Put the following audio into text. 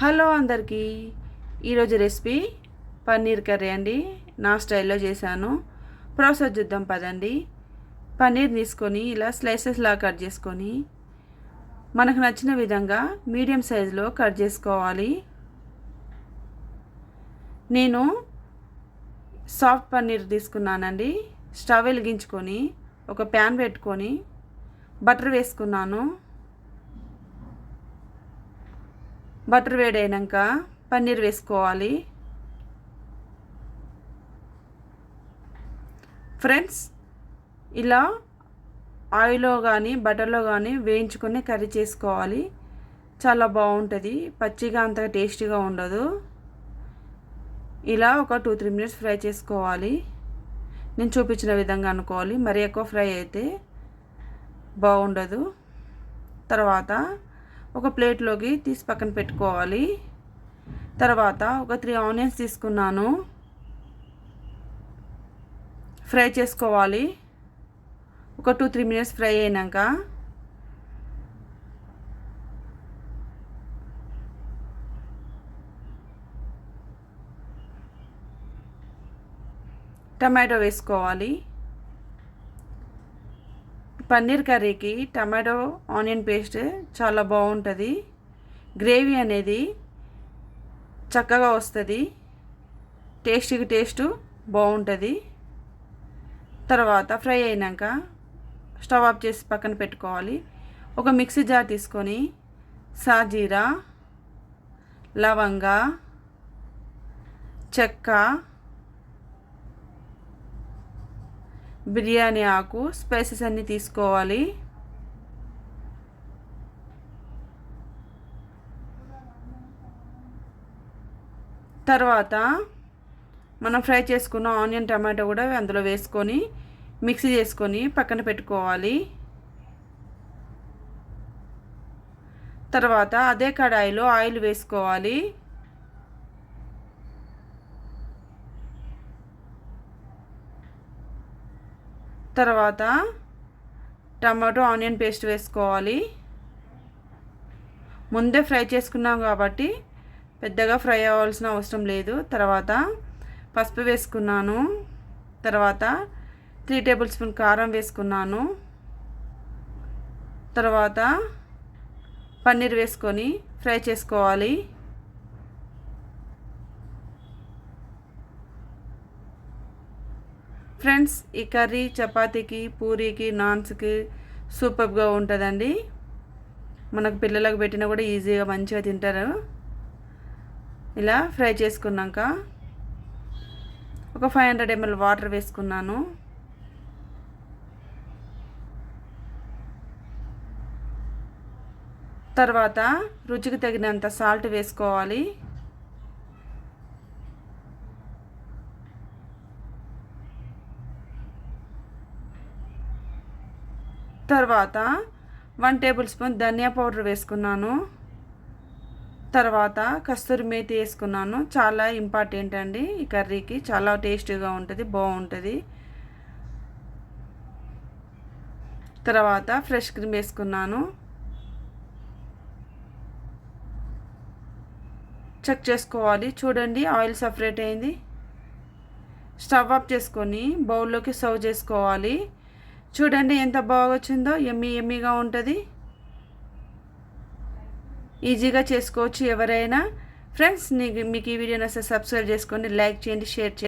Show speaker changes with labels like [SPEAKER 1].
[SPEAKER 1] Hello అందరికీ. ఈరోజు recipe paneer curry అండి. నా స్టైల్లో చేశాను. ప్రాసెస్ చూద్దాం పదండి. పన్నీర్ తీసుకొని ఇలా స్లైసెస్లా కట్ చేసుకొని మనకు నచ్చిన విధంగా మీడియం సైజులో కట్ చేసుకోవాలి. నేను సాఫ్ట్ పన్నీర్ తీసుకున్నానండి. స్టవ్ వెలిగించుకొని ఒక ప్యాన్ పెట్టుకొని బటర్ వేసుకున్నాను. బటర్ వేడైనాక పన్నీర్ వేసుకోవాలి. ఫ్రెండ్స్ ఇలా ఆయిల్లో కానీ బటర్లో కానీ వేయించుకొని కర్రీ చేసుకోవాలి. చాలా బాగుంటుంది. పచ్చిగా అంతగా టేస్టీగా ఉండదు. ఇలా ఒక టూ త్రీ మినిట్స్ ఫ్రై చేసుకోవాలి. నేను చూపించిన విధంగా అనుకోవాలి. మరి ఎక్కువ ఫ్రై అయితే బాగుండదు. తర్వాత ఒక ప్లేట్లోకి తీసి పక్కన పెట్టుకోవాలి. తర్వాత ఒక త్రీ ఆనియన్స్ తీసుకున్నాను. ఫ్రై చేసుకోవాలి. ఒక టూ త్రీ మినిట్స్ ఫ్రై అయినాక టమాటో వేసుకోవాలి. పన్నీర్ కర్రీకి టమాటో ఆనియన్ పేస్ట్ చాలా బాగుంటుంది. గ్రేవీ అనేది చక్కగా వస్తుంది. టేస్ట్కి టేస్ట్ బాగుంటుంది. తర్వాత ఫ్రై అయినాక స్టవ్ ఆఫ్ చేసి పక్కన పెట్టుకోవాలి. ఒక మిక్సీ జార్ తీసుకొని సాజీరా లవంగా చెక్క బిర్యానీ ఆకు స్పైసెస్ అన్నీ తీసుకోవాలి. తర్వాత మనం ఫ్రై చేసుకున్న ఆనియన్ టమాటో కూడా అందులో వేసుకొని మిక్సీ చేసుకొని పక్కన పెట్టుకోవాలి. తర్వాత అదే కడాయిలో ఆయిల్ వేసుకోవాలి. తర్వాత టమాటో ఆనియన్ పేస్ట్ వేసుకోవాలి. ముందే ఫ్రై చేసుకున్నాం కాబట్టి పెద్దగా ఫ్రై అవ్వాల్సిన అవసరం లేదు. తర్వాత పసుపు వేసుకున్నాను. తర్వాత త్రీ టేబుల్ స్పూన్ కారం వేసుకున్నాను. తర్వాత పన్నీర్ వేసుకొని ఫ్రై చేసుకోవాలి. ఫ్రెండ్స్ ఈ కర్రీ చపాతీకి పూరీకి నాన్స్కి సూపర్గా ఉంటుందండి. మనకు పిల్లలకు పెట్టినా కూడా ఈజీగా మంచిగా తింటారు. ఇలా ఫ్రై చేసుకున్నాక ఒక ఫైవ్ హండ్రెడ్ ఎంఎల్ వాటర్ వేసుకున్నాను. తర్వాత రుచికి తగినంత సాల్ట్ వేసుకోవాలి. తర్వాత వన్ టేబుల్ స్పూన్ ధనియా పౌడర్ వేసుకున్నాను. తర్వాత కస్తూరి మేతి వేసుకున్నాను. చాలా ఇంపార్టెంట్ అండి ఈ కర్రీకి. చాలా టేస్టీగా ఉంటుంది బాగుంటుంది. తర్వాత ఫ్రెష్ క్రీమ్ వేసుకున్నాను. చెక్ చేసుకోవాలి. చూడండి ఆయిల్ సపరేట్ అయింది. స్టవ్ ఆఫ్ చేసుకొని బౌల్లోకి సర్వ్ చేసుకోవాలి. చూడండి ఎంత బాగా వచ్చిందో ఎమ్మి ఎమ్మిగా ఉంటుంది. ఈజీగా చేసుకోవచ్చు ఎవరైనా. ఫ్రెండ్స్ మీకు ఈ వీడియో నచ్చితే సబ్స్క్రైబ్ చేసుకోండి లైక్ చేయండి షేర్ చేయండి.